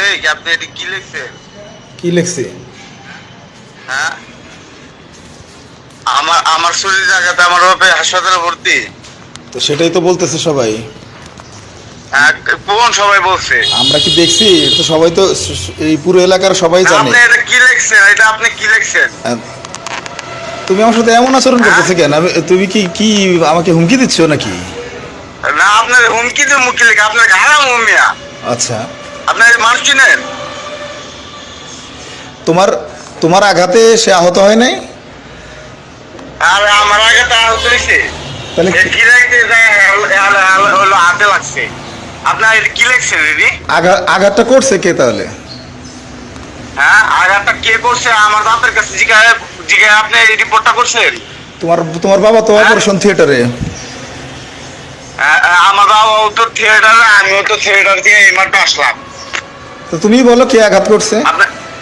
এই আপনি এটা কি লিখছেন? কি লিখছি? হ্যাঁ? আমার আমার শরীর জায়গাতে আমার বাপে হাসপাতালে ভর্তি। তো সেটাই তো বলতেছে সবাই। হ্যাঁ, কোন সবাই বলছে? আমরা কি দেখছি? তো সবাই তো এই পুরো এলাকার সবাই জানে। আপনি এটা কি লিখছেন? এটা আপনি কি লিখছেন? তুমি আমার সাথে এমন আচরণ করতেছে কেন? তুমি কি কি আমাকে হুমকি দিচ্ছ নাকি? না আপনার হুমকি দিয়ে মুখে লিখে আপনার হারাম হুমিয়া আচ্ছা। আপনার মানুষ চিনেন? তোমার তোমার আঘাতে সে আহত হয় নাই? আর আমার আগে তা আহত হয়েছে। তাহলে কি- কি হলো- হলো- হলো হাতে লাগছে। আপনার কি লিখছেন দিদি আঘাতটা করছে কে তাহলে? হ্যাঁ আঘাতটা কে করছে? আমার কাছে জিজ্ঞাসা জিজ্ঞাসা আপনি রিপোর্টটা করছেন? তোমার তোমার বাবা তো হ্যাঁ। অপারেশন থিয়েটারে। হ্যাঁ, হ্যাঁ, আমার তো থিয়েটারে আমিও তো থিয়েটার দিয়ে এই মাত্র আসলাম। তো তুমি বলো কে আঘাত করছে?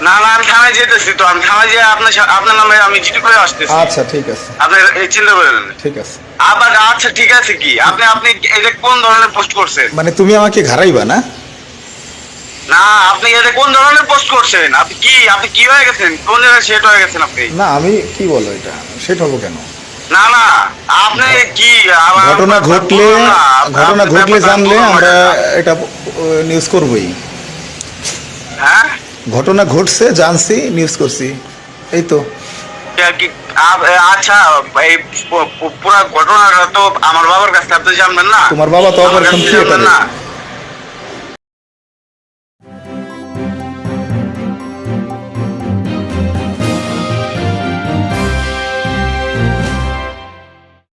না না আমি থানায় যেতেছি তো। আমি থানায় যেয়ে আপনার আপনার নামে আমি চিঠি করে আসতেছি। আচ্ছা ঠিক আছে। আপনি এই চিন্তা করেন ঠিক আছে। আবার আচ্ছা ঠিক আছে কি? আপনি আপনি এটা কোন ধরনের পোস্ট করছেন? মানে তুমি আমাকে ঘাড়াইবা না? না আপনি এটা কোন ধরনের পোস্ট করছেন? আপনি কি আপনি কি হয়ে গেছেন? কোন জায়গায় সেট হয়ে গেছেন আপনি? না আমি কি বলো এটা? সেটা হব কেন? না না আপনি কি ঘটনা ঘটলে ঘটনা ঘটলে জানলে আমরা এটা নিউজ করবই। ঘটনা ঘটছে জানছি নিউজ করছি। এই তো। আচ্ছা এই পুরা ঘটনাটা তো আমার বাবার কাছে আপনি জানবেন না। তোমার বাবা তো অপারেশন থিয়েটারে